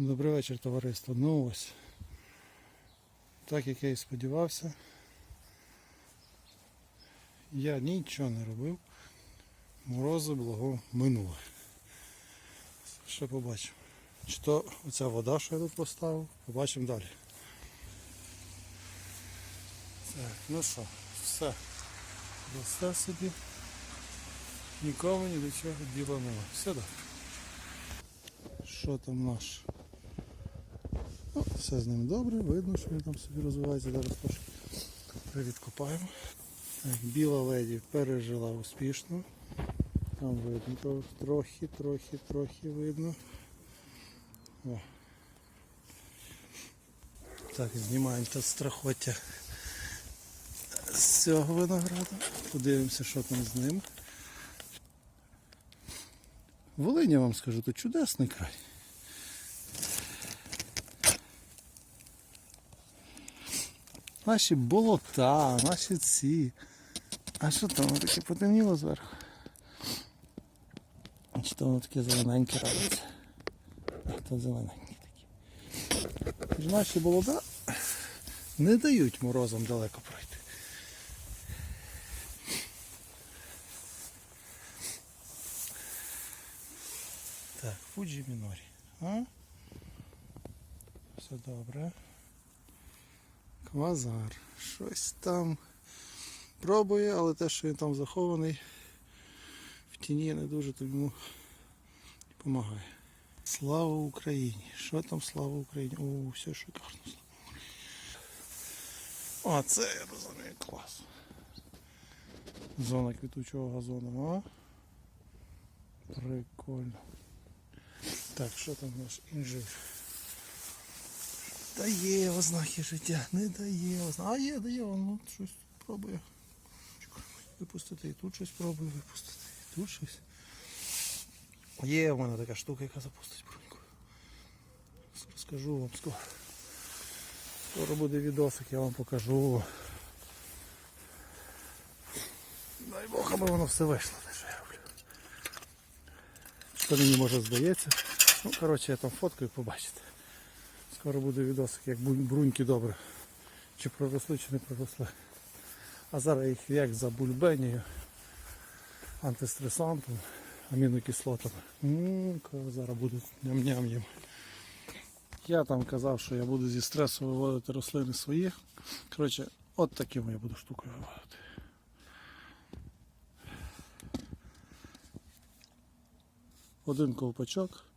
Добрий вечір, товариство. Ну ось. Так як я і сподівався, я нічого не робив. Морози благо минули. Ще побачимо. Чи то оця вода, що я тут поставив, побачимо далі. Так, ну що, все. Росте собі. Нікому ні до чого діла немає. Все так. Що там наш? Ну, все з ним добре, видно, що він там собі розвивається. Зараз трошки привідкопаємо. Біла леді пережила успішно. Там видно трохи, трохи, трохи видно. О. Так, знімаємо тут страхоття з цього винограду. Подивимося, що там з ним. Волинь, я вам скажу, то чудесний край. Наші болота, наші ці. А що там воно таке потемніло зверху? А то воно таке зелененьке робиться? То зелененькі такі. Наші болота не дають морозам далеко пройти. Так, Фуджі Мінорі. А? Все добре. Квазар. Щось там пробує, але те, що він там захований, в тіні не дуже то йому допомагає. Слава Україні! Що там слава Україні? О, все шикарно. Слава Україні. О, це я розумію, клас. Зона квітучого газону, а? Прикольно. Так, що там наш інжир? Дає ознаки життя, не дає ознаки. А є, дає, воно щось пробує. Випустити і тут щось пробує випустити. І тут щось. Є в мене така штука, яка запустить бруньку. Розкажу вам скоро. Скоро буде відосик, я вам покажу. Дай Бог, аби воно все вийшло, те, що я роблю. Що мені може здається. Ну, коротше, я там фоткаю, побачите. Скоро буде відосик, як бруньки добре. Чи проросли, чи не проросли. А зараз їх як забульбенію антистресантом, амінокислотами. Зараз будуть ням-ням їм. Я там казав, що я буду зі стресу виводити рослини свої. Коротше, от таким я буду штукою виводити. Один ковпачок.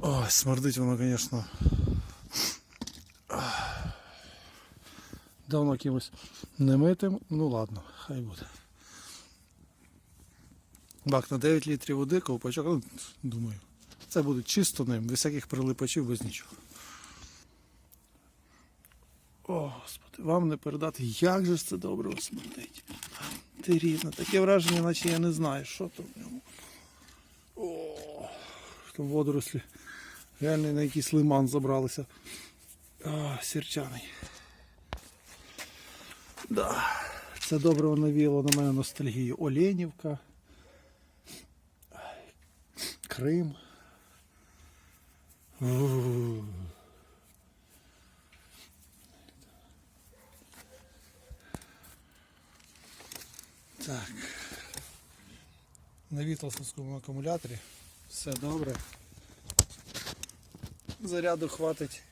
Ой, смердить воно, звісно. Давно кимось не митим. Ну ладно, хай буде. Бак на 9 літрів води, ковпачок, ну, думаю. Це буде чисто ним, без всяких прилипачів, без нічого. О, Господи, вам не передати, як же це добре смердить. Ти рідна, таке враження, наче я не знаю, що там в ньому. О, там водорослі. Реально на якийсь лиман забралися. А, сірчаний. Да. Це добре навіло на мене ностальгію. Оленівка. Крим. У. Так. На вітлсовському акумуляторі все добре. Заряду хватить.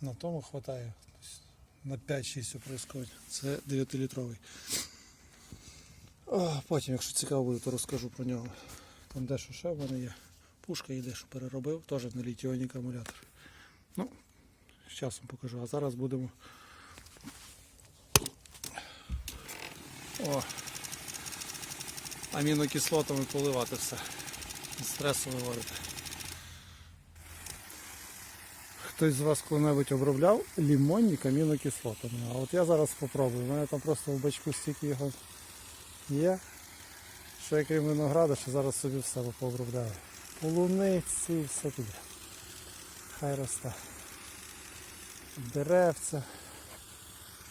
На тому хватає. На 5-6 оприскувань. Це 9-літровий. Потім, якщо цікаво буде, то розкажу про нього. Там дещо ще в мене є. Пушка є дещо переробив, теж на літіоні акумулятор. Ну, з часом покажу. А зараз будемо. О! Амінокислотами поливати все. Стресу виводити. Хтось з вас коли-небудь обробляв лімонник амінокислотами. А от я зараз спробую. У мене там просто в бачку стільки його є. Що я крім винограда, що зараз собі все пообробляю. Полуниці, все туди. Хай росте. Деревця,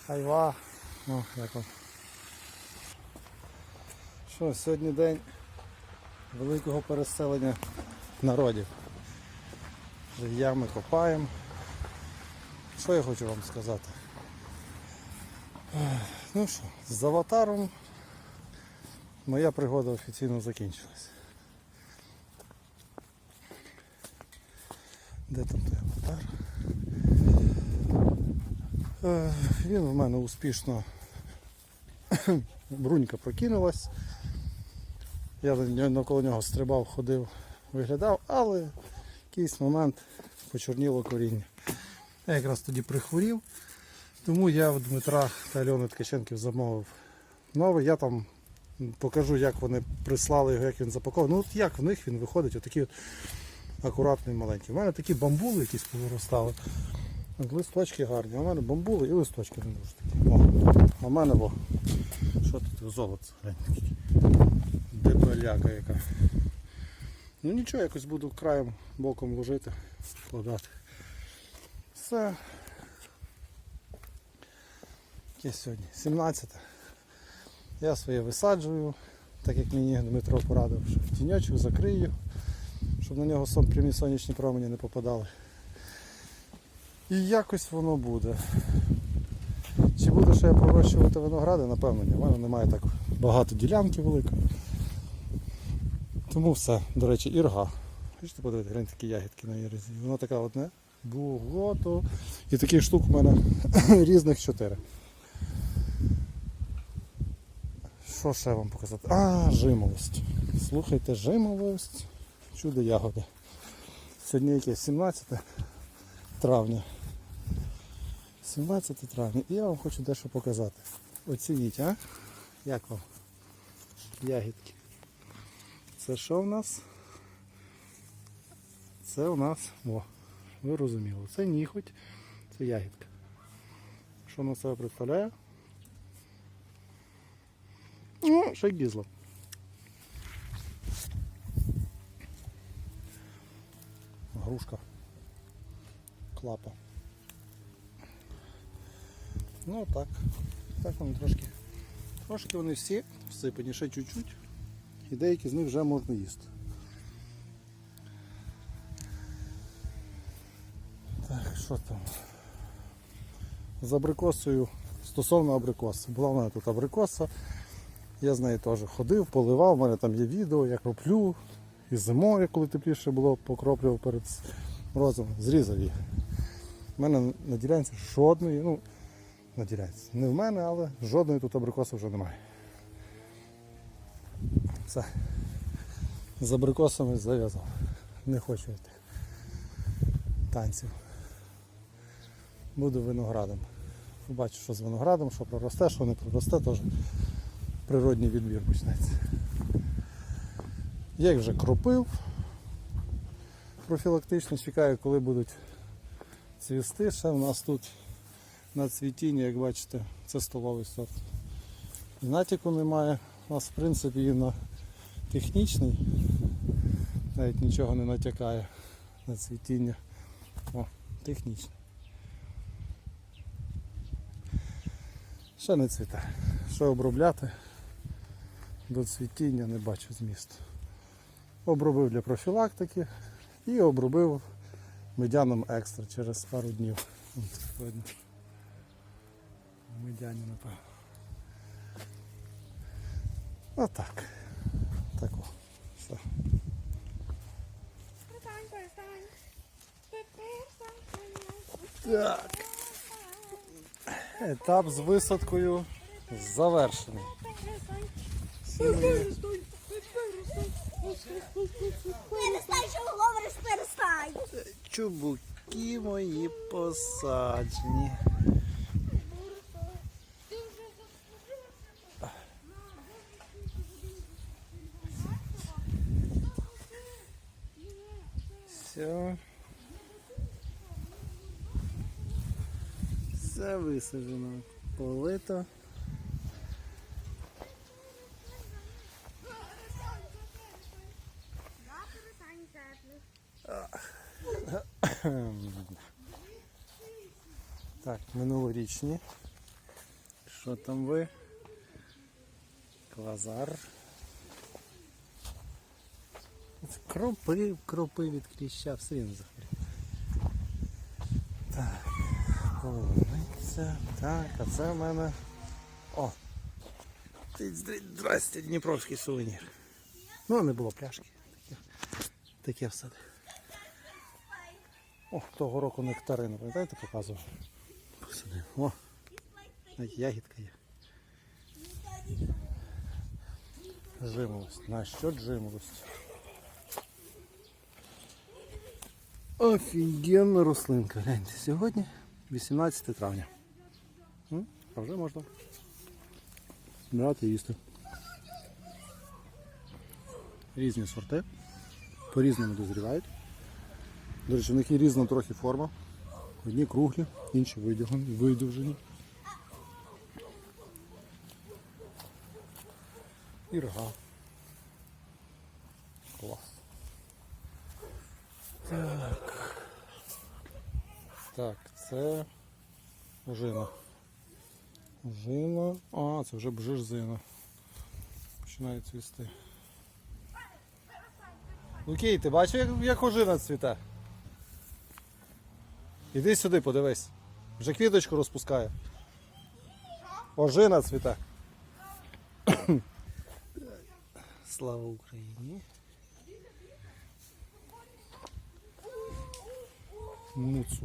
хайва. Ну, як вам. Що, сьогодні день великого переселення народів. Ями копаємо. Що я хочу вам сказати? Ну що, з аватаром моя пригода офіційно закінчилась. Де там той аватар? Е, Він в мене успішно брунька прокинулась. Я навколо нього стрибав, ходив, виглядав, але якийсь момент почорніло коріння. Я якраз тоді прихворів, тому я в Дмитра та Альони Ткаченків замовив новий. Я там покажу, як вони прислали його, як він запакований. Ну от як в них він виходить, отакий от акуратний маленький. У мене такі бамбули якісь повиростали. Листочки гарні, в мене бамбули і листочки не дуже такі. О, а в мене во. Що тут золото? Дебеляка яка. Ну нічого, якось буду краєм боком ложити, складати. Все. Яке сьогодні? 17. Я своє висаджую, так як мені Дмитро порадив, що в тіньочок закрию, щоб на нього сон, прямі сонячні промені не попадали. І якось воно буде. Чи буду ще я пророщувати виногради, напевно, ні. У мене немає так багато ділянки великої. Тому все. До речі, ірга. Хочете подивитися, гляньте такі ягідки на ірзі. Воно така одне. Бугото. І таких штук у мене різних чотири. Що ще вам показати? А, жимолость. Слухайте, жимолость. Чудо ягоди. Сьогодні яке? 17 травня. 17 травня. І я вам хочу дещо показати. Оцініть, а? Як вам? Ягідки. Це що в нас? Це у нас, о, ви розуміли, це ніхоть, це ягідка. Що на себе представляє? Ну, ще й гізло. Грушка. Клапа. Ну так. Так вони трошки. Трошки вони всі всипані ще чуть-чуть. І деякі з них вже можна їсти. Так, що там? З абрикосою, стосовно абрикоси. Була в мене тут абрикоса. Я з нею теж ходив, поливав, у мене там є відео, я кроплю. І зимою, коли тепліше було, покроплював перед морозом, зрізав її. У мене на ділянці жодної, ну, на ділянці, не в мене, але жодної тут абрикоси вже немає. Все. З абрикосами зав'язав. Не хочу йти. Танців. Буду виноградом. Побачу, що з виноградом, що проросте, що не проросте, теж природній відбір почнеться. Я їх вже кропив профілактично, чекаю, коли будуть цвісти. Ще у нас тут на цвітінні, як бачите, це столовий сорт. Натяку немає. У нас в принципі і на технічний, навіть нічого не натякає на цвітіння. О, технічний. Ще не цвіте. Що обробляти? До цвітіння не бачу змісту. Обробив для профілактики і обробив медяном екстра через пару днів. Медяні, напевно. Отак. Так о. Все. Так. Етап з висадкою завершений. Перестань. Перестань, що говориш, перестань. Чубуки мої посаджені. Все. Все висаджено. Полито. Так, минулорічні. Що там ви? Квазар. Кропи, кропи від кліща, все він захворів. Так, полуниця. Так, а це в мене. О! Здрасте, Дніпровський сувенір. Ну, не було пляшки. Таке, таке все. О, того року нектарину, пам'ятаєте, показував? Посадив. О, навіть ягідка є. Жимолость. На що жимолость? Офігенна рослинка. Гляньте, сьогодні 18 травня. А вже можна брати і їсти. Різні сорти. По-різному дозрівають. До речі, в них є різна трохи форма. Одні круглі, інші видовжені. І рога. Клас. Так. Так, це ожина. Ожина. А, це вже бжижзина. Починає цвісти. Лукій, ти бачив, як, як ожина цвіте? Іди сюди, подивись. Вже квіточку розпускає. Ожина цвіте. Слава Україні. Муцу.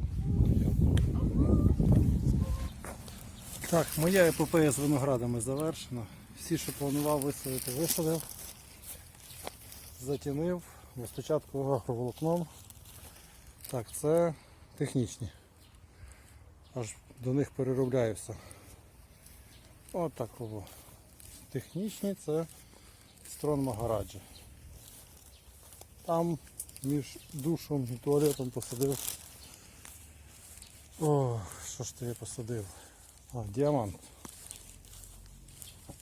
Так, моя епопея з виноградами завершена. Всі, що планував висадити, висадив. Затінив, спочатку агроволокном. Так, це технічні. Аж до них переробляю все. От було. Технічні це строн Магараджі. Там між душом і туалетом посадив. О, що ж ти я посадив? А, діамант.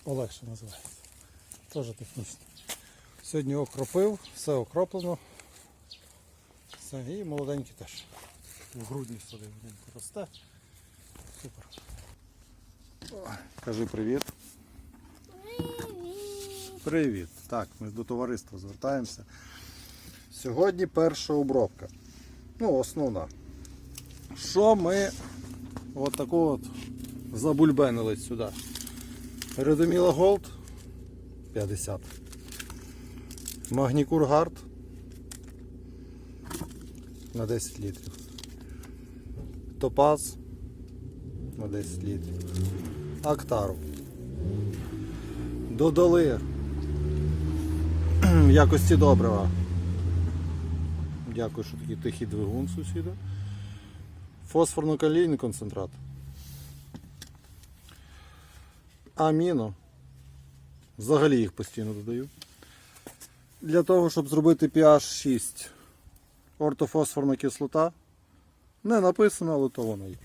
Олегше називається. Теж технічно. Сьогодні окропив, все окроплено. Все, і молоденький теж. В грудні він росте. Супер. О, Кажи привіт. Привіт. Так, ми до товариства звертаємося. Сьогодні перша обробка. Ну, основна. Що ми от таку от забульбенили сюди? Редоміла Голд 50. Магнікур Гард на 10 літрів. Топаз на 10 літрів. Актару. Додали якості добрива. Дякую, що такий тихий двигун сусіда. Фосфорно-калійний концентрат. Аміно. Взагалі їх постійно додаю. Для того, щоб зробити pH 6 ортофосфорна кислота. Не написано, але то воно є.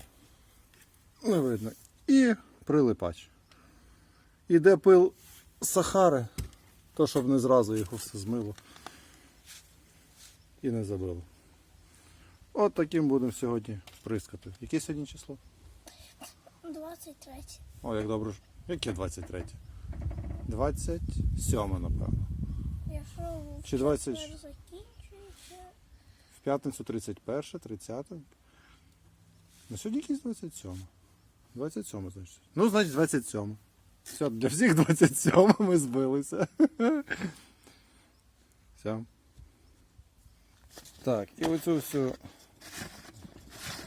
Не видно. І прилипач. Іде пил Сахари, то щоб не зразу його все змило і не забило. От таким будемо сьогодні прискати. Яке сьогодні число? 23. О, як добре. Яке 23? 27, напевно. Якщо Чи 20? четвер закінчується, В п'ятницю 31, 30. На сьогодні якийсь 27. 27, значить. Ну, значить, 27. Все, для всіх 27 ми збилися. Все. Так, і оцю всю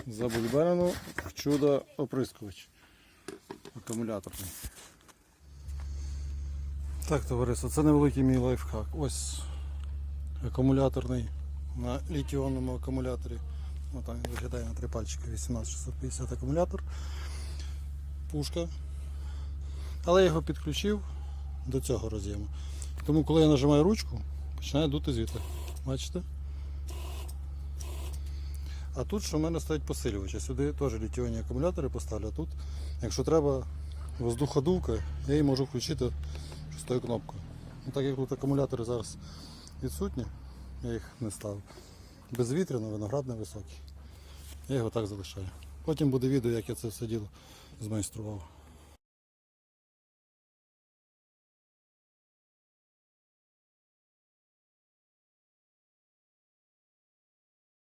забульберену в чудо оприскувач. Акумуляторний. Так, товариство, це невеликий мій лайфхак. Ось акумуляторний на літіонному акумуляторі. Ось там виглядає на три пальчика 18650 акумулятор. Пушка. Але я його підключив до цього роз'єму. Тому коли я нажимаю ручку, починає дути звідти. Бачите? А тут що в мене стоять посилювачі. Сюди теж літіонні акумулятори поставлю. А тут, якщо треба воздуходувка, я її можу включити шостою кнопкою. Ну, так як тут акумулятори зараз відсутні, я їх не ставив. Безвітряно, виноградний високий. Я його так залишаю. Потім буде відео, як я це все діло змайстрував.